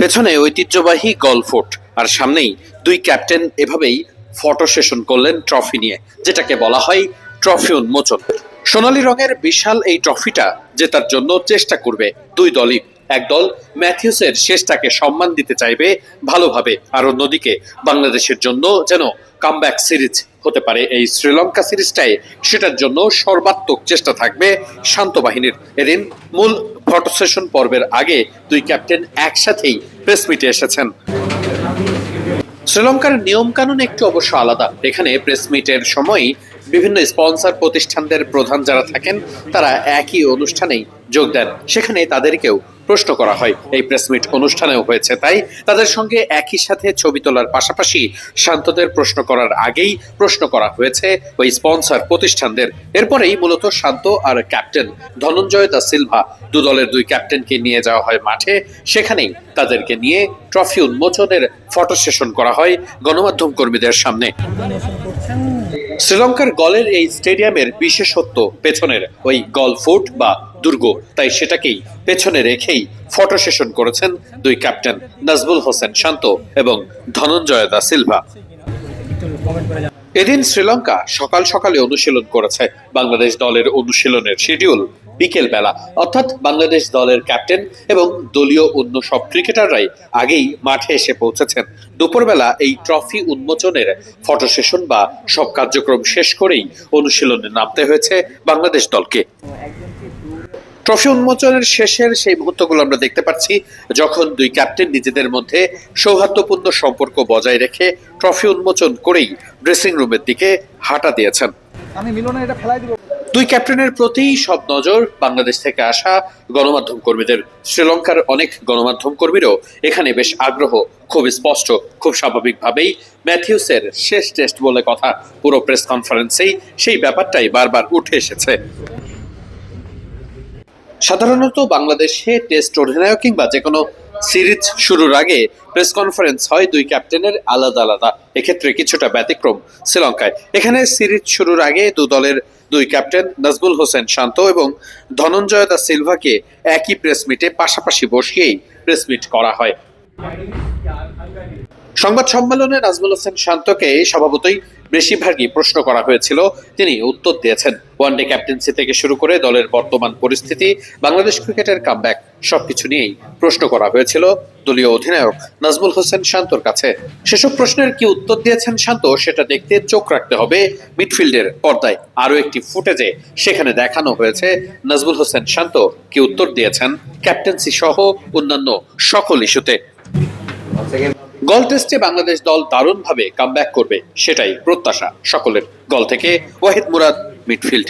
পেছনে ঐতিহ্যবাহী গলফোর্ট আর সামনেই দুই ক্যাপ্টেন এভাবেই ফটো সেশন করলেন ট্রফি নিয়ে, যেটাকে বলা হয় ট্রফি উন্মোচন। সোনালী রঙের বিশাল এই ট্রফিটা জেতার জন্য চেষ্টা করবে দুই দলই। একদল ম্যাথিউসের শেষটাকে সম্মান দিতে চাইবে ভালোভাবে, আর অন্যদিকে বাংলাদেশের জন্য যেন কামব্যাক সিরিজ হতে পারে এই শ্রীলঙ্কা সিরিজটায় সেটার জন্য সর্বাত্মক চেষ্টা থাকবে শান্ত বাহিনীর। এদিন মূল ফটো সেশন পর্বের আগে দুই ক্যাপ্টেন একসাথেই প্রেস মিটে এসেছেন। শ্রীলঙ্কার নিয়ম কানুন একটু অবশ্য আলাদা। এখানে প্রেস মিটের সময় বিভিন্ন স্পন্সর প্রতিষ্ঠানদের প্রধান যারা থাকেন, তারা একই অনুষ্ঠানেই যোগ দেন। সেখানে তাদেরকেও প্রশ্ন করা হয়। এই প্রেস মিট অনুষ্ঠানেও হয়েছে তাই তাদের সঙ্গে একই সাথে ছবি তোলার পাশাপাশি শান্তদের প্রশ্ন করার আগেই প্রশ্ন করা হয়েছে ওই স্পন্সর প্রতিষ্ঠানদের। এরপরেই মূলত শান্ত আর ক্যাপ্টেন ধনঞ্জয় দা সিলভা দু দলের দুই ক্যাপ্টেনকে নিয়ে যাওয়া হয় মাঠে। সেখানেই তাদেরকে নিয়ে ট্রফি উন্মোচনের ফটো সেশন করা হয় গণমাধ্যম কর্মীদের সামনে। শ্রীলঙ্কার গলের এই স্টেডিয়ামের বিশেষত্ব পেছনের ওই গল ফুট বা দুর্গ। তাই সেটাকেই পেছনে রেখেই ফটো সেশন করেছেন দুই ক্যাপ্টেন নাজবুল হোসেন শান্ত এবং ধনঞ্জয় দা সিলভা। এদিন শ্রীলঙ্কা সকাল সকালে অনুশীলন করেছে বাংলাদেশ দলের অনুশীলনের শিডিউল বিকেল বেলা। অর্থাৎ বাংলাদেশ দলের ক্যাপ্টেন এবং দলীয় অন্য সব ক্রিকেটাররাই আগেই মাঠে এসে পৌঁছেছেন। দুপুরবেলা এই ট্রফি উন্মোচনের ফটো সেশন বা সব কার্যক্রম শেষ করেই অনুশীলনে নামতে হয়েছে বাংলাদেশ দলকে। ট্রফি উন্মোচনের শেষের সেই মুহূর্তগুলো আমরা দেখতে পাচ্ছি যখন দুই ক্যাপ্টেন নিজেদের মধ্যে সৌহার্দ্যপূর্ণ সম্পর্ক বজায় রেখে ট্রফি উন্মোচন করেই ড্রেসিং রুমের দিকে হাঁটা দিয়েছেন। আমি মিলনে এটা ফেলাই দিব। দুই ক্যাপ্টেনের প্রতি সব নজর বাংলাদেশ থেকে আসা গণমাধ্যম কর্মীদের। শ্রীলঙ্কার অনেক গণমাধ্যম কর্মীরও এখানে বেশ আগ্রহ খুব স্পষ্ট খুব স্বাভাবিকভাবেই ম্যাথিউসের শেষ টেস্ট বলে কথা পুরো প্রেস কনফারেন্সেই সেই ব্যাপারটাই বারবার উঠে এসেছে। সাধারণত বাংলাদেশে টেস্ট অধিনায়ক কিংবা যে কোনো সিরিজ শুরুর আগে প্রেস কনফারেন্স হয় দুই ক্যাপ্টেনের আলাদা আলাদা। এক্ষেত্রে কিছুটা ব্যতিক্রম শ্রীলঙ্কায়। এখানে সিরিজ শুরুর আগে দু দলের দুই ক্যাপ্টেন নাজবুল হোসেন শান্ত এবং ধনঞ্জয় দা সিলভাকে একই প্রেস মিটে পাশাপাশি বসিয়েই প্রেস মিট করা হয়। সংবাদ সম্মেলনে নাজমুল হোসেন শান্তকে স্বভাবতই বেশিরভাগই প্রশ্ন করা হয়েছিল, তিনি উত্তর দিয়েছেন। ওয়ানডে ক্যাপ্টেন্সি থেকে শুরু করে দলের বর্তমান পরিস্থিতি, বাংলাদেশ ক্রিকেটের কামব্যাক সবকিছু নিয়েই প্রশ্ন করা হয়েছিল দলীয় অধিনায়ক নাজমুল হোসেন শান্তর কাছে। সেসব প্রশ্নের কি উত্তর দিয়েছেন শান্ত, সেটা দেখতে চোখ রাখতে হবে মিডফিল্ডের পর্দায়। আরও একটি ফুটেজে সেখানে দেখানো হয়েছে নাজমুল হোসেন শান্ত কি উত্তর দিয়েছেন। ক্যাপ্টেন্সি সহ অন্যান্য সকল ইস্যুতে। গল টেস্টে বাংলাদেশ দল দারুণভাবে কামব্যাক করবে, সেটাই প্রত্যাশা সকলের। গল থেকে ওয়াহিদ মুরাদ মিডফিল্ড